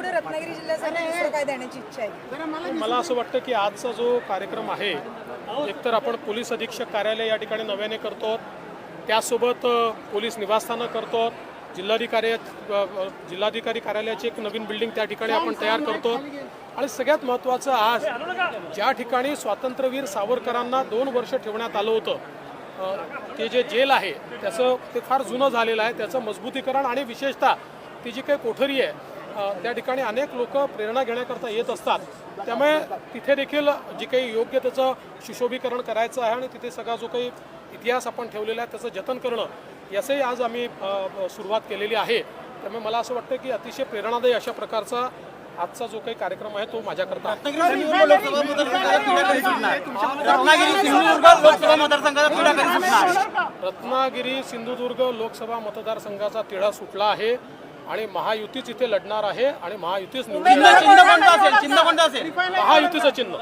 पुढे रत्नागिरी जिल्ह्यासाठी काय देण्याची इच्छा आहे? मला असं वाटतं की आजचा जो कार्यक्रम आहे एकतर आपण पोलीस अधीक्षक कार्यालय या ठिकाणी नव्याने करतो त्यासोबत पोलीस निवासस्थानं करतो जिल्हाधिकारी जिल्हाधिकारी कार्यालयाची एक नवीन बिल्डिंग त्या ठिकाणी आपण तयार करतो. आणि सगळ्यात महत्त्वाचं आज ज्या ठिकाणी स्वातंत्र्यवीर सावरकरांना दोन वर्ष ठेवण्यात आलं होतं ते जे जेल आहे त्याचं ते फार जुनं झालेलं आहे त्याचं मजबूतीकरण आणि विशेषतः ती जी काही कोठरी आहे त्या ठिकाणी अनेक लोक प्रेरणा घेण्याकरता येत असतात. त्यामुळे तिथे देखील जी काही योग्य त्याचं सुशोभीकरण करायचं आहे आणि तिथे सगळा जो काही इतिहास आपण ठेवलेला आहे त्याचं जतन करणं याचंही आज आम्ही सुरुवात केलेली आहे. त्यामुळे मला असं वाटतं की अतिशय प्रेरणादायी अशा प्रकारचा आजचा जो काही कार्यक्रम आहे तो माझ्याकरता रत्नागिरी सिंधुदुर्ग लोकसभा मतदारसंघाचा तिढा सुटला आहे. आणि महायुतीच इथे लढणार आहे आणि महायुतीच चिन्ह चिन्ह कोणतं असेल चिन्ह कोणतं असेल महायुतीचं चिन्ह.